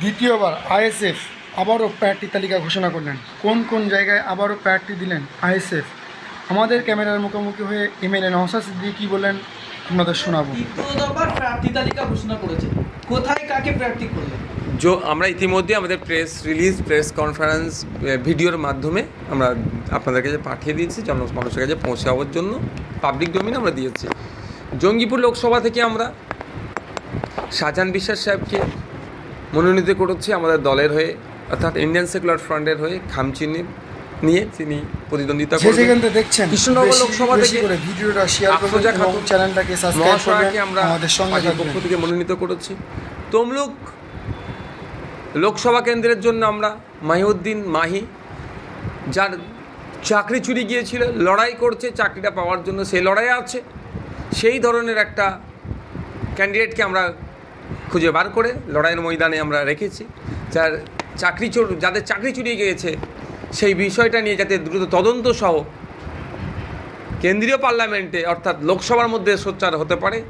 দ্বিতীয়বার আইএসএফ আবারও প্রার্থী তালিকা ঘোষণা করলেন। কোন কোন জায়গায় আবারও প্রার্থী দিলেন আইএসএফ? আমাদের ক্যামেরার মুখোমুখি হয়ে এমএলএ নওসাদ সিদ্দিকী কী বলেন আপনাদের শোনাবো। দফার প্রার্থী তালিকা ঘোষণা করেছে। কোথায় কাকে প্রার্থী করলেন? যে আমরা ইতিমধ্যে আমাদের প্রেস রিলিজ প্রেস কনফারেন্স ভিডিওর মাধ্যমে আমরা আপনাদের কাছে পাঠিয়ে দিয়েছি জন মানুষের কাছে পৌঁছে পৌঁছাবার জন্য পাবলিক ডোমিন আমরা দিয়েছি। জঙ্গিপুর লোকসভা থেকে আমরা শাহজাহান বিশ্বাস সাহেবকে মনোনীত করেছি আমাদের দলের হয়ে অর্থাৎ ইন্ডিয়ান সেকুলার ফ্রন্টের হয়ে খামচিনি নিয়ে তিনি প্রতিদ্বন্দ্বিতা করবেন। দেখছেন কৃষ্ণনগর লোকসভা থেকে ভিডিওটা শেয়ার করবেন চ্যানেলটাকে সাবস্ক্রাইব করবেন আমরা আমাদের সঙ্গে পক্ষ থেকে মনোনীত করেছি। তমলুক লোকসভা কেন্দ্রের জন্য আমরা মাহিউদ্দিন মাহি যার চাকরি চুরি গিয়েছিল লড়াই করছে চাকরিটা পাওয়ার জন্য সেই লড়াই আছে। সেই ধরনের একটা ক্যান্ডিডেটকে আমরা খুঁজে বার করে লড়াইয়ের ময়দানে আমরা রেখেছি। যার চাকরি চোর যাদের চাকরি চুরিয়ে গিয়েছে সেই বিষয়টা নিয়ে যাতে দ্রুত তদন্ত সহ কেন্দ্রীয় পার্লামেন্টে অর্থাৎ লোকসভার মধ্যে সোচ্চার হতে পারে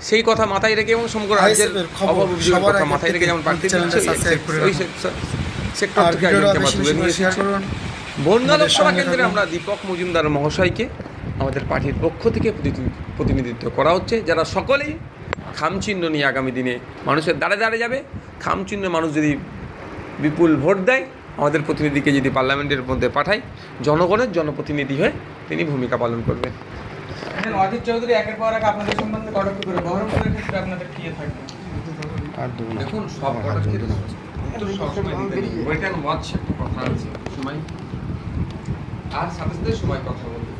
সেই কথা মাথায় রেখে এবং সমগ্র রাজ্যের কথা মাথায় রেখে যেমন প্রার্থী চ্যানেলটা দিচ্ছে, সাবস্ক্রাইব করে ওই সেক্টর- সেক্টর থেকে ভিডিওটা আমরা তুলে নিয়ে শেয়ার এসেছি। করুন। বনগাঁ আমাদের লোকসভা কেন্দ্রে আমরা দীপক মজুমদার মহাশয়কে আমাদের পার্টির পক্ষ থেকে প্রতিনিধি- প্রতিনিধিত্ব করা হচ্ছে। যারা সকলেই খামচিহ্ন নিয়ে আগামী দিনে মানুষের দাঁড়ে দাঁড়ে যাবে। খামচিহ্ন মানুষ যদি বিপুল ভোট দেয় আমাদের প্রতিনিধিকে যদি পার্লামেন্টের মধ্যে পাঠায় জনগণের জনপ্রতিনিধি হয়ে তিনি ভূমিকা পালন করবেন। অজিত চৌধুরী একের পর এক আপনাদের সম্বন্ধে কটাক্ষ করে বহরমপুরের ক্ষেত্রে আপনাদের কি থাকবে দেখুন সব অ্যান্ড ওয়াচ একটা কথা আছে সময় আর সাথে সাথে সময় কথা বলবে।